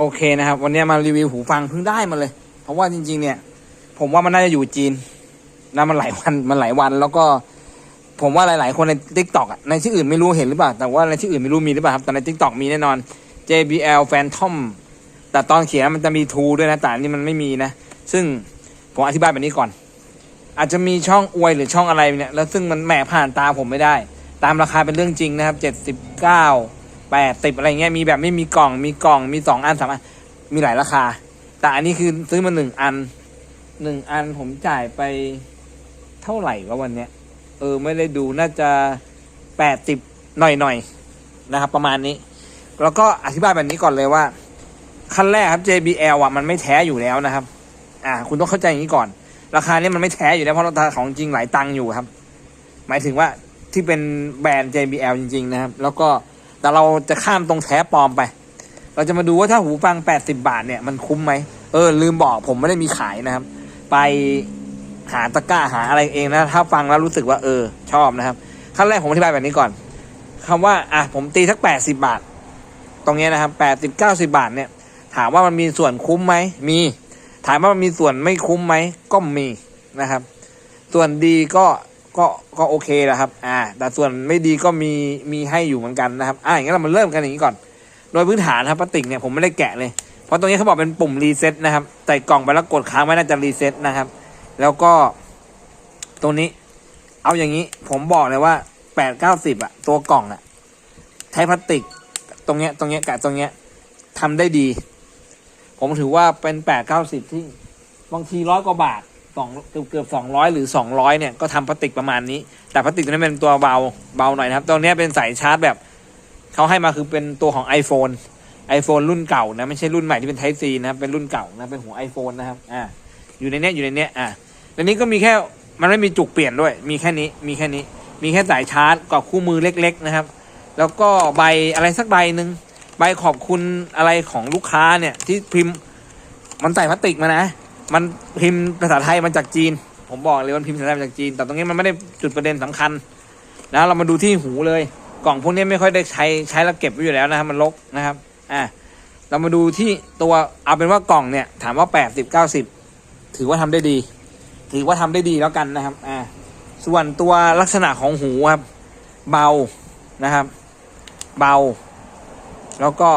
โอเคนะครับ วันนี้มารีวิวหูฟังเพิ่งได้มาเลย เพราะว่าจริง ๆ เนี่ย ผมว่ามันน่าจะอยู่จีนนะมันหลายวันมันหลายวันแล้วก็ ผมว่าหลาย ๆ คนใน t ิ k t o k อะในที่อื่นไม่รู้เห็นหรือเปล่าแต่ว่าในที่อื่นไม่รู้มีหรือเปล่าครับแต่ใน t ิ k t o k มีแน่นอน JBL Phantom แต่ตอนเขียนมันจะมี t ูด้วยนะแต่อันนี้มันไม่มีนะ ซึ่งผมอธิบายแบบนี้ก่อน อาจจะมีช่องอวยหรือช่องอะไรเนี่ยแล้วซึ่งมันแหมผ่านตาผมไม่ได้ ตามราคาเป็นเรื่องจริงนะครับเจ็ดสิบเก้า แปดสิบอะไรเงี้ยมีแบบไม่มีกล่องมีกล่องมีสองอันสามอันมีหลายราคา แต่อันนี้คือซื้อมาหนึ่งอันหนึ่งอันผมจ่ายไปเท่าไหร่วะวันเนี้ย เออไม่ได้ดูน่าจะแปดสิบหน่อยหน่อยนะครับ ประมาณนี้ แล้วก็อธิบายแบบนี้ก่อนเลยว่าขั้นแรกครับ JBL อะมันไม่แท้อยู่แล้วนะครับ อ่า คุณต้องเข้าใจอย่างนี้ก่อน ราคาเนี้ยมันไม่แท้อยู่แล้วเพราะราคาของจริงหลายตังค์อยู่ครับ หมายถึงว่าที่เป็นแบรนด์ JBL จริง ๆ นะครับ แล้วก็ แต่เราจะข้ามตรงแท้ปลอมไป เราจะมาดูว่าถ้าหูฟัง 80 บาทเนี่ยมันคุ้มไหมเออ ลืมบอกผมไม่ได้มีขายนะครับ ไปหาตะกร้าหาอะไรเองนะ ถ้าฟังแล้วรู้สึกว่าเออ ชอบนะครับขั้นแรกผมอธิบายแบบนี้ก่อนคำว่าอะผมตีสัก 80 บาท ตรงนี้นะครับ 80 90 บาทเนี่ย ถามว่ามันมีส่วนคุ้มไหมมี ถามว่ามันมีส่วนไม่คุ้มไหมก็มีนะครับ ส่วนดีก็ ก็ก็โอเคแหละครับ อ่า แต่ส่วนไม่ดีก็มีมีให้อยู่เหมือนกันนะครับ อ่าอย่างนั้นเรามาเริ่มกันอย่างนี้ก่อน โดยพื้นฐานนะครับพลาสติกเนี่ยผมไม่ได้แกะเลย เพราะตรงนี้เขาบอกเป็นปุ่มรีเซ็ตนะครับ ใส่กล่องไปแล้วกดค้างไว้น่าจะรีเซ็ตนะครับ แล้วก็ตรงนี้ เอาอย่างนี้ผมบอกเลยว่าแปดเก้าสิบอะตัวกล่องอะใช้พลาสติก ตรงเนี้ยตรงเนี้ยกับตรงเนี้ยทำได้ดี ผมถือว่าเป็นแปดเก้าสิบที่บางทีร้อยกว่าบาท สองเกือบเกือบสองร้อยหรือสองร้อยเนี่ยก็ทำพลาสติกประมาณนี้ แต่พลาสติกตัวนี้เป็นตัวเบาเบาหน่อยนะครับตรงนี้เป็นสายชาร์จแบบเขาให้มาคือเป็นตัวของ iPhone iPhone รุ่นเก่านะไม่ใช่รุ่นใหม่ที่เป็น Type C นะครับเป็นรุ่นเก่านะเป็นหัว iPhone นะครับอ่าอยู่ในเนี้ยอยู่ในเนี้ยอ่าในนี้ก็มีแค่มันไม่มีจุกเปลี่ยนด้วย มีแค่นี้มีแค่นี้ มีแค่สายชาร์จกับคู่มือเล็ก ๆนะครับ แล้วก็ใบอะไรสักใบหนึ่งใบขอบคุณอะไรของลูกค้าเนี่ยที่พิมพ์มันใส่พลาสติกมานะ มันพิมพ์ภาษาไทยมันจากจีน ผมบอกเลยมันพิมพ์ภาษาไทยมาจากจีน แต่ตรงนี้มันไม่ได้จุดประเด็นสำคัญนะเรามาดูที่หูเลย กล่องพวกนี้ไม่ค่อยได้ใช้ใช้แล้วเก็บไว้อยู่แล้วนะครับมันรกนะครับอ่าเรามาดูที่ตัวเอาเป็นว่ากล่องเนี่ยถามว่าแปดสิบเก้าสิบถือว่าทำได้ดี ถือว่าทำได้ดีแล้วกันนะครับอ่าส่วนตัวลักษณะของหูครับเบานะครับ เบา แล้วก็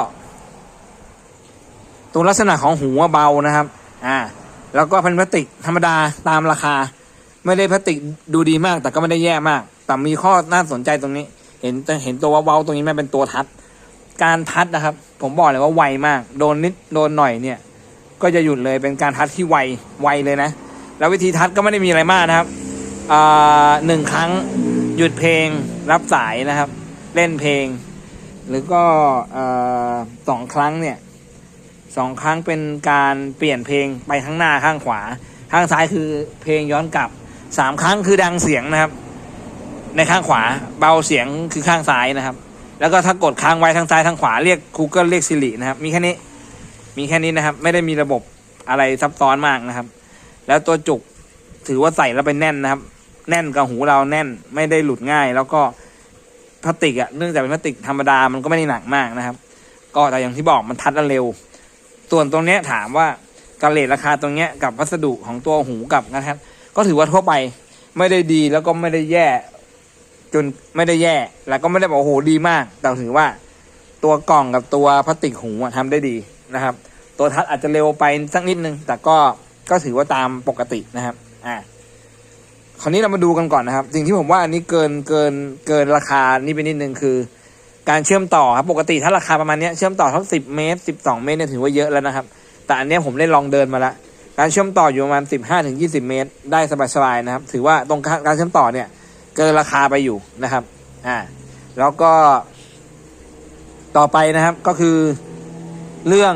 ตัวลักษณะของหูว่าเบานะครับ อ่า แล้วก็เป็นพลาสติกธรรมดาตามราคา ไม่ได้พลาสติกดูดีมาก แต่ก็ไม่ได้แย่มาก แต่มีข้อน่าสนใจตรงนี้ เห็นเห็นตัวเว้าๆตรงนี้มันเป็นตัวทัด การทัดนะครับ ผมบอกเลยว่าไวมาก โดนนิดโดนหน่อยเนี่ย ก็จะหยุดเลยเป็นการทัดที่ไวไวเลยนะ แล้ววิธีทัดก็ไม่ได้มีอะไรมากนะครับอ่าหนึ่งครั้งหยุดเพลงรับสายนะครับ เล่นเพลง หรือก็สองครั้งเนี่ย สองครั้งเป็นการเปลี่ยนเพลงไปข้างหน้าข้างขวา ข้างซ้ายคือเพลงย้อนกลับสามครั้งคือดังเสียงนะครับ ในข้างขวาเบาเสียงคือข้างซ้ายนะครับ แล้วก็ถ้ากดค้างไว้ทางซ้ายทางขวาเรียก Google เรียก Siri นะครับ มีแค่นี้มีแค่นี้นะครับ ไม่ได้มีระบบอะไรซับซ้อนมากนะครับ แล้วตัวจุกถือว่าใส่แล้วเป็นแน่นนะครับ แน่นกับหูเราแน่นไม่ได้หลุดง่าย แล้วก็พลาสติกอะเนื่องจากเป็นพลาสติกธรรมดามันก็ไม่ได้หนักมากนะครับ ก็แต่อย่างที่บอกมันทัดแล้วเร็ว ส่วนตรงเนี้ยถามว่ากระเลทราคาตรงเนี้ยกับวัสดุของตัวหูกับนะครับ ก็ถือว่าทั่วไปไม่ได้ดีแล้วก็ไม่ได้แย่ จนไม่ได้แย่ แล้วก็ไม่ได้บอกโอ้โหดีมาก แต่ถือว่าตัวกล่องกับตัวพลาสติกหูอะทำได้ดีนะครับ ตัวทัดอาจจะเร็วไปสักนิดนึง แต่ก็ก็ถือว่าตามปกตินะครับ อ่าคราวนี้เรามาดูกันก่อนนะครับ สิ่งที่ผมว่าอันนี้เกินเกินเกินราคานี่ไปนิดนึงคือ การเชื่อมต่อครับปกติถ้าราคาประมาณนี้เชื่อมต่อทั้งสิบเมตรสิบสองเมตรเนี่ยถือว่าเยอะแล้วนะครับ แต่อันนี้ผมได้ลองเดินมาละการเชื่อมต่ออยู่ประมาณสิบห้าถึงยี่สิบเมตร ได้สบายๆนะครับ ถือว่าตรงการเชื่อมต่อเนี่ยเกินราคาไปอยู่นะครับอ่าแล้วก็ ต่อไปนะครับก็คือเรื่อง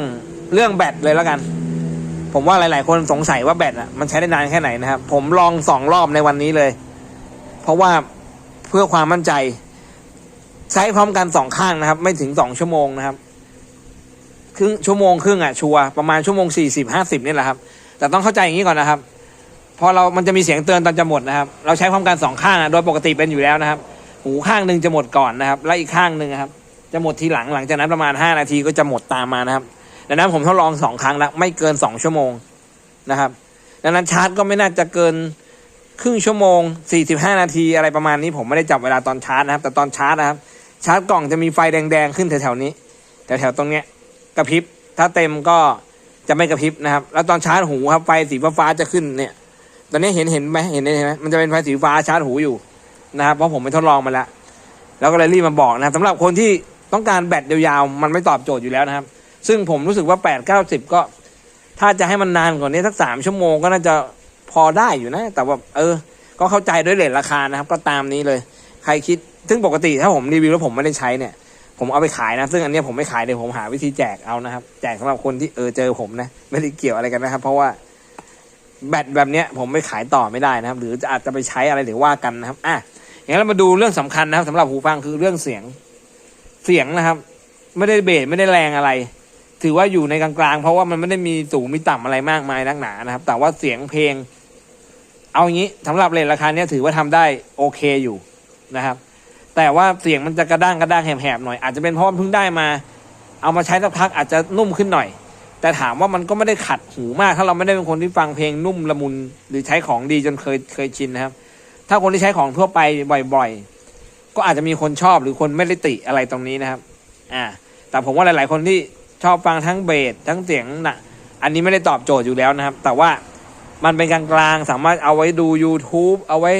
เรื่องแบตเลยแล้วกัน ผมว่าหลาย ๆ คนสงสัยว่าแบตอะมันใช้ได้นานแค่ไหนนะครับ ผมลองสองรอบในวันนี้เลย เพราะว่าเพื่อความมั่นใจ ใช้พร้อมกันสองข้างนะครับ ไม่ถึงสองชั่วโมงนะครับครึ่งชั่วโมงครึ่งอะชัวประมาณชั่วโมงสี่สิบห้าสิบนี่แหละครับ แต่ต้องเข้าใจอย่างนี้ก่อนนะครับ พอเรามันจะมีเสียงเตือนตอนจะหมดนะครับ เราใช้พร้อมกันสองข้างอะโดยปกติเป็นอยู่แล้วนะครับ หูข้างหนึ่งจะหมดก่อนนะครับ และอีกข้างหนึ่งครับ จะหมดทีหลังหลังจากนั้นประมาณห้านาทีก็จะหมดตามมานะครับดังนั้นผมทดลองสองครั้งแล้วไม่เกินสองชั่วโมงนะครับดังนั้นชาร์จก็ไม่น่าจะเกินครึ่งชั่วโมง 45 นาทีอะไรประมาณนี้ผมไม่ได้จับเวลาตอนชาร์จนะครับ แต่ตอนชาร์จนะครับ ชาร์จกล่องจะมีไฟแดงๆขึ้นแถวๆนี้แถวๆตรงเนี้ยกระพริบถ้าเต็มก็จะไม่กระพริบนะครับ แล้วตอนชาร์จหูครับไฟสีฟ้าจะขึ้นเนี่ย ตอนนี้เห็นเห็นไหมเห็นเห็นไหมมันจะเป็นไฟสีฟ้าชาร์จหูอยู่นะครับเพราะผมไปทดลองมาแล้วแล้วก็เลยรีบมาบอกนะสำหรับคนที่ต้องการแบตยาวๆมันไม่ตอบโจทย์อยู่แล้วนะครับ ซึ่งผมรู้สึกว่าแปดเก้าสิบก็ ถ้าจะให้มันนานกว่านี้สักสามชั่วโมงก็น่าจะพอได้อยู่นะ แต่ว่าเออ ก็เข้าใจด้วยเลทราคานะครับ ก็ตามนี้เลย ใครคิด ซึ่งปกติถ้าผมรีวิวแล้วผมไม่ได้ใช้เนี่ย ผมเอาไปขายนะ ซึ่งอันนี้ผมไม่ขายเดี๋ยวผมหาวิธีแจกเอานะครับ แจกสำหรับคนที่เออเจอผมนะ ไม่ได้เกี่ยวอะไรกันนะครับ เพราะว่าแบตแบบเนี้ยผมไม่ขายต่อไม่ได้นะครับ หรืออาจจะไปใช้อะไรหรือว่ากันนะครับ อะอย่างนั้นเรามาดูเรื่องสำคัญนะครับสำหรับหูฟังคือเรื่องเสียง เสียงนะครับ ไม่ได้เบสไม่ได้แรงอะไร ถือว่าอยู่ในกลางๆ เพราะว่ามันไม่ได้มีสูงมีต่ำอะไรมากมายนักหนานะครับ แต่ว่าเสียงเพลง เอาอย่างนี้สำหรับเลนราคาเนี้ยถือว่าทำได้โอเคอยู่นะครับ แต่ว่าเสียงมันจะกระด้างกระด้างแหบๆหน่อยอาจจะเป็นเพราะเพิ่งได้มา เอามาใช้สักพักอาจจะนุ่มขึ้นหน่อย แต่ถามว่ามันก็ไม่ได้ขัดหูมาก ถ้าเราไม่ได้เป็นคนที่ฟังเพลงนุ่มละมุนหรือใช้ของดีจนเคยเคยชินนะครับ ถ้าคนที่ใช้ของทั่วไปบ่อย ๆ ก็อาจจะมีคนชอบหรือคนไม่ได้ติอะไรตรงนี้นะครับอ่าแต่ผมว่าหลาย ๆ คนที่ชอบฟังทั้งเบสทั้งเสียงน่ะอันนี้ไม่ได้ตอบโจทย์อยู่แล้วนะครับ แต่ว่ามันเป็นกลางๆสามารถเอาไว้ดู YouTube เอาไว้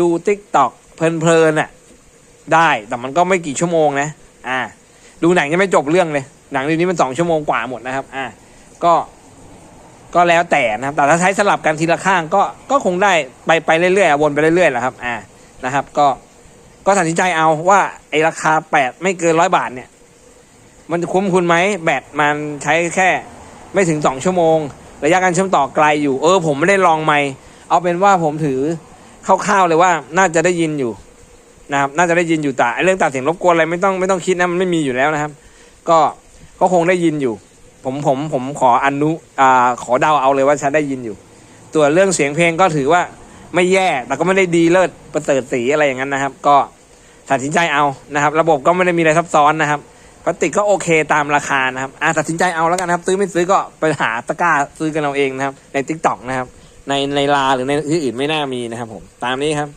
ดู TikTok เพลินๆน่ะ ได้ แต่มันก็ไม่กี่ชั่วโมงนะ อ่า ดูหนังยังไม่จบเรื่องเลย หนังเดี๋ยวนี้มันสองชั่วโมงกว่าหมดนะครับ อ่า ก็ ก็แล้วแต่นะครับ แต่ถ้าใช้สลับกันทีละข้างก็ ก็คงได้ไปไปเรื่อยๆ วนไปเรื่อยๆแหละครับ อ่า นะครับ ก็ ก็ตัดสินใจเอาว่าไอ้ราคาแปดไม่เกินร้อยบาทเนี่ย มันคุ้มคุณไหม แบตมันใช้แค่ไม่ถึงสองชั่วโมง ระยะการเชื่อมต่อไกลอยู่ เออ ผมไม่ได้ลองไม่เอาเป็นว่าผมถือคร่าวๆเลยว่าน่าจะได้ยินอยู่ นะครับน่าจะได้ยินอยู่แต่เรื่องตัดเสียงรบกวนอะไรไม่ต้องไม่ต้องคิดนะมันไม่มีอยู่แล้วนะครับ ก็ก็คงได้ยินอยู่ ผมผมผมขออนุอ่าขอเดาเอาเลยว่าฉันได้ยินอยู่ ตัวเรื่องเสียงเพลงก็ถือว่าไม่แย่แต่ก็ไม่ได้ดีเลิศประเสริฐสีอะไรอย่างนั้นนะครับ ก็ตัดสินใจเอานะครับ ระบบก็ไม่ได้มีอะไรซับซ้อนนะครับพลาสติกก็โอเคตามราคานะครับอ่าตัดสินใจเอาแล้วกันนะครับ ซื้อไม่ซื้อก็ไปหาตะกร้าซื้อกันเอาเองนะครับ ในทิกตอกนะครับ ในในลาหรือในที่อื่นไม่น่ามีนะครับ ผมตามนี้ครับ